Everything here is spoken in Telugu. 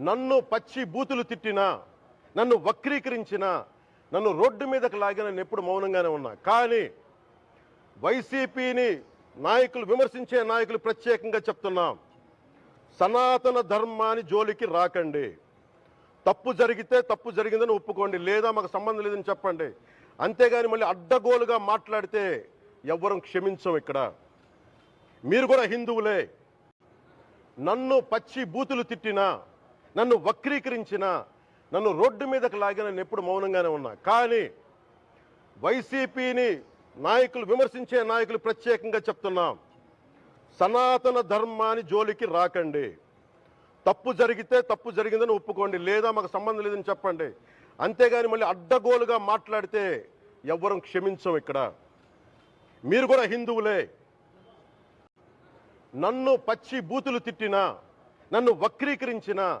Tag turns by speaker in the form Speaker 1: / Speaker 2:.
Speaker 1: నన్ను పచ్చి బూతులు తిట్టినా నన్ను వక్రీకరించినా నన్ను రోడ్డు మీదకి లాగిన నేను ఎప్పుడు మౌనంగానే ఉన్నా. కానీ వైసీపీని నాయకులు విమర్శించే నాయకులు ప్రత్యేకంగా చెప్తున్నాం. సనాతన ధర్మాన్ని జోలికి రాకండి. తప్పు జరిగితే తప్పు జరిగిందని ఒప్పుకోండి. లేదా మాకు సంబంధం లేదని చెప్పండి. అంతేగాని మళ్ళీ అడ్డగోలుగా మాట్లాడితే ఎవ్వరం క్షమించం ఇక్కడ. మీరు కూడా హిందువులే. నన్ను పచ్చి బూతులు తిట్టినా నన్ను వక్రీకరించిన నన్ను రోడ్డు మీదకి లాగిన నేను ఎప్పుడు మౌనంగానే ఉన్నా. కానీ వైసీపీని నాయకులు విమర్శించే నాయకులు ప్రత్యేకంగా చెప్తున్నాం. సనాతన ధర్మాన్ని జోలికి రాకండి. తప్పు జరిగితే తప్పు జరిగిందని ఒప్పుకోండి. లేదా మాకు సంబంధం లేదని చెప్పండి. అంతేగాని మళ్ళీ అడ్డగోలుగా మాట్లాడితే ఎవ్వరం క్షమించం ఇక్కడ. మీరు కూడా హిందువులే. నన్ను పచ్చి బూతులు తిట్టినా నన్ను వక్రీకరించినా